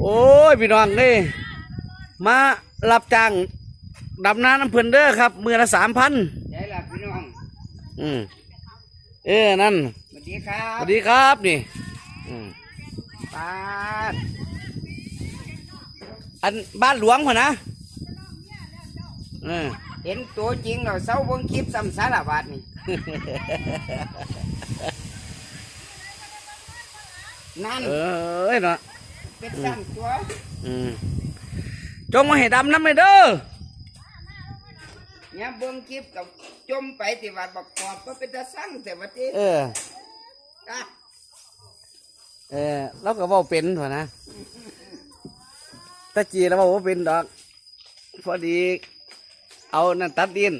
โอ้ยพี่น้องเอ้ยมารับจ้างดำน้ำน้ำเพิ่นเด้อครับมือละสามพันใช่ละพี่น้องอืมเออนั่นสวัสดีครัสบวัสดีครับนี่อืมปาดอันบ้านหลวงพอนะเออเห็นตัวจริงเราเศร้าเบงคลิปซ้ำสารวัตรนี่นั่นเออเนาะ เป็นซ้ำตัวอืมจงมาให้ดำน้ำไม่เด้อเนี่ยเบิ่งคลิปกับจมไปที่วัดบักกอบก็เป็นตาสั่งแต่ว่าที่เออ อะเออเราก็เว่าเป็นพอนะตาจีเราบอกว่าเป็นดอก พอดี เอานั่นตัดดิน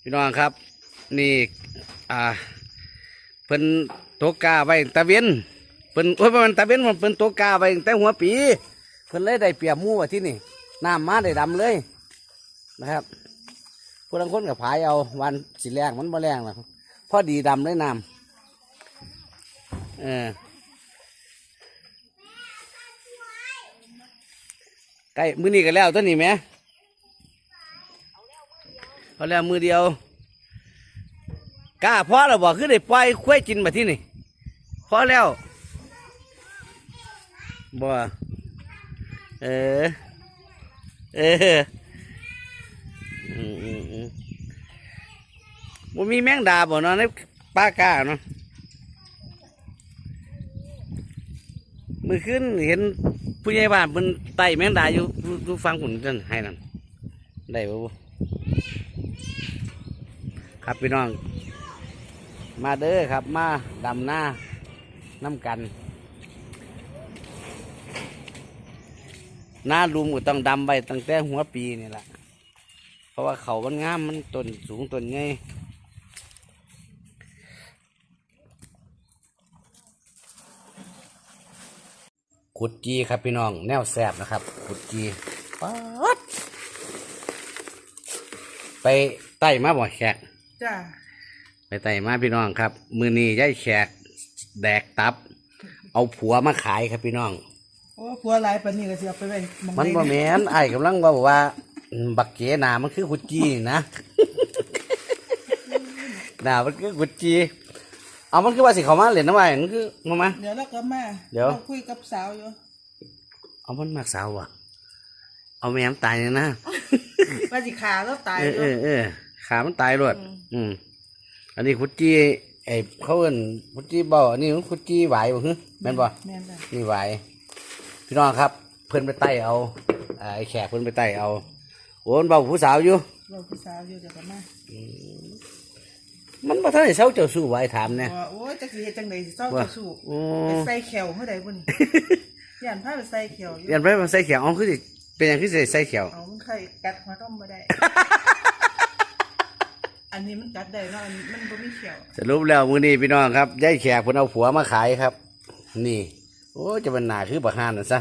พี่น้องครับ นี่ อ่าเพิ่นโตวกาไว้ตะเวน เพิ่นโอ้ยบ่แมันตะเวนมันเพิ่นโตวกาไว้ตั้งแต่หัวปี เพิ่นเลยได้เปรียบหมู่ว่าที่นี่น้ำมาได้ดำเลยนะครับผู้ลังคนกับผายเอาวันสีแรงมันบ่แรงหรอกพอดีดำเลยน้ำเออใกล้มือนี้ก็แล้วตัวนี้ไหมเอาแล้วมือเดียวกล้าพอแล้วบอกคือได้ปล่อยควายกินมาที่นี่พอแล้ว บ่เออ เอออืมอืมอืมบ่มีแมงดาบ่เนาะในปลากาเนาะมือขึ้นเห็นผู้ใหญ่บ้านมันไต่แมงดาอยู่อยู่ฟังหุ่นจันให้นั่นได้บ่บ่ครับพี่น้อง มาเด้อครับมาดำหน้าน้ำกัน หน้าลุมก็ต้องดำไปตั้งแต่หัวปีนี่แหละเพราะว่าเขามันงามมันต้นสูงต้นใหญ่ขุดจีครับพี่น้อง แนวแสบนะครับขุดจีป๊าดไปไต่มาบ่แขกจ้าไปไต่มาพี่น้องครับ มือนี้ย่ายแขกแดกตับ เอาผัวมาขายครับพี่น้อง โอ้ผัวหลายปานนี้ก็สิเอาไปไว้หมองมันบ่ใดแม่นไอ้ายกำลังว่าบอกว่าอืมบักเก๋หนามันคือกุดจีนะ หนามันคือกุดจี เอามันคือว่าสิเขามาเล่นน้ำไอ้มันคือมามา เดี๋ยวเราก็มาเดี๋ยว ราคุยกับสาวอยู่เอามันมากสาวอะ เอาแม่มนตายเลยนะ ว่าสิขาแล้วตายเอออยู่เออเออขามันตายรวดอืมอืมอันนี้กุดจีไอ้เขาเอิ้นกุดจีเบาอันนี้มันกุดจีไหวบ่ฮึแม่นบ่แม่นจ้ะ นี่ไหว พี่น้องครับ เพิ่นไปไต่เอาอ่าไอ้แขกเพิ่นไปไต่เอาโอนเบาผู้สาวอยู่เราผู้สาวอยู่เดี๋ยวก็มามันบ่ทันได้เซาเจ้าสู้ไว้ถามเนี่ย ว่าโอ้ยจักสิเฮ็ดจังไดสิเศร้าว่าจะสู้โอ้ ไปใส่แขวเมื่อใดบุญย่านพาไปใส่แขวอยู่เรียนไปมันใส่เขียวอ๋อคือสิเป็นอย่างคือสิใส่เขียวเอามันไข่กัดหัวต้มบ่ได้ อันนี้มันกัดได้เนาะอันนี้มันบ่มีแขวสรุปแล้วมื้อนี้พี่น้องครับยายแขกเพิ่นเอาผัวมาขายครับ นี่ โอ้จะเป็นหน้าคือบักฮานน่ะซะ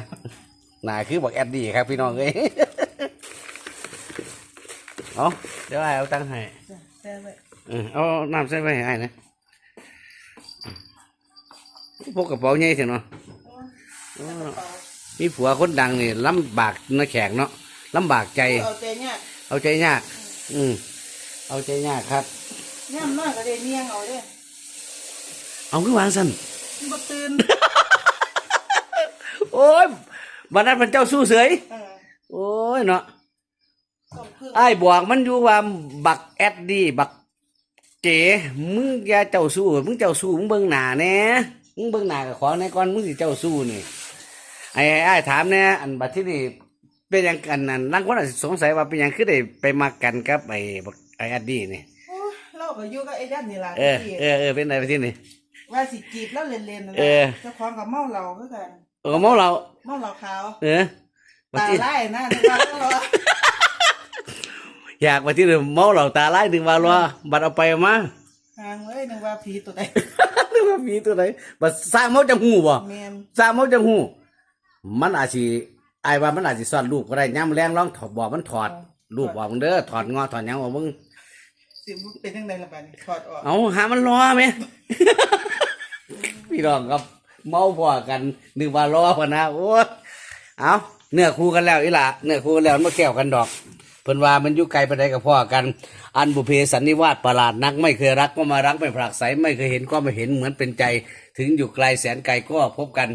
หน้าคือบักแอดดี้ครับพี่น้องเอ้ยเอาเดี๋ยวอ้ายเอาตังค์ให้จ้ะแต่ไว้เออเอาน้ำใส่ไว้ให้อ้ายนะพกกระเป๋าใหญ่สิเนาะโอ้ยกระเป๋ามีผัวคนดังนี่ลำบากนะแขกเนาะลำบากใจ เอาแต่เนี่ยเอาใจยาก อืมเอาใจยากครับย่ามน้อยก็ได้เนียงเอาเด้เอาขึ้นวางสันมันบ่ตื่น โอ้ยวันนั้นพระเจ้าสู้เสยเออโอ้ยเนาะต้องพึ่งไอ้ายบอกมันอยู่ว่าบักแอดดี้บักเก๋มึงอย่าเจ้าสู้มึงเจ้าสู้มึงเบิ่งหน้าแน่มึงเบิ่งหน้ากับของในก่อนมึงสิเจ้าสู้นี่ไอ้ไอ้ไอ้ายถามแน่อันบัดที่นี่เป็นหยังกันนั่นนักคนอาจสิสงสัยว่าเป็นหยังคือได้ไปมากันกับไอ้บักไอ้แอดดี้นี่โอ้ยเราก็อยู่กับไอ้ด้านนี่ล่ะเออที่เออเออเป็นไรไปที่นี่ ว่าสิจีบแล้วเล่นๆนั่นแหเอละอ เจ้าของกับเมาเหล้าคือกัน เออเมาเราเมาเหล้าขาวเออบัดตาที่ไล่นะนึกว่าเราอยากมาที่เดิมเมาเหล่าตาไล่ดึงว่าล้อบัดเอาไปเอามาห่างเลยนึกว่าผีตัวใดนึกว่ามีตัวไหนบัดสร้างเมาจังหูบ่แมนสร้างเมาจังหูมันอาจสิอายว่ามันอาจสิซ่อนรูปก็ได้ย่ำแรงร้องถอดบอกมันถอดรูปบอกมึงเด้อถอดงอถอดหยังบอกมึงสิเป็นจังไดล่ะบัดนี้ถอดออกเอาหามันรอไหมพี่น้องครับ เมาพอกันนึกว่ารอพอนะโอ้เอาเนื้อคู่กันแล้วอีหละเนื้อคู่กันแล้วมาแก้วกันดอกเพิ่นว่ามันอยู่ไกลไปไดกับพ่อกัน อันบุเพสันนิวาสประหลาดนัก ไม่เคยรักก็มารักไม่ผลักไสไม่เคยเห็นก็ไม่เห็นเหมือนเป็นใจ ถึงอยู่ไกลแสนไกลก็พบกัน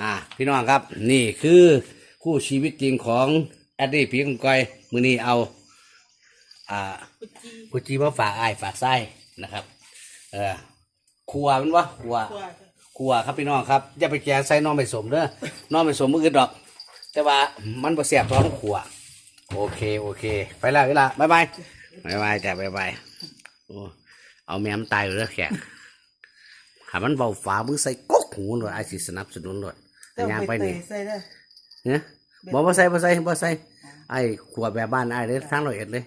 อ่า พี่น้องครับ นี่คือคู่ชีวิตจริงของแอดดี้ผีกองกอยมือนี้เอา อ่ากุจีมาฝากอ้ายฝากไส้นะครับ เออครัวมันวะครัว ครัวครับพี่น้องครับอย่าไปแกงใส่น้องไปสมเด้อน้องไปสมมืออื่นดอก แต่ว่ามันบ่แซ่บท้องครัวโอเคโอเค ไปแล้วเวลาบายบายบายบายจ้ะบายบายโอ้เอาแม่มนตายอยู่แล้วแขกหามันเบาฝามือใส่ก๊กหูหน่อยไอ้สิสนับสนุนหน่อยเจ้าย่างไปไปเตะนี่ใส่เด้อเนี่ยบอกว่าใส่บ่ใส่บ่ใส่ไอ้ขวดแบบบ้านไอ้เลยทางร้อยเอ็ดเลย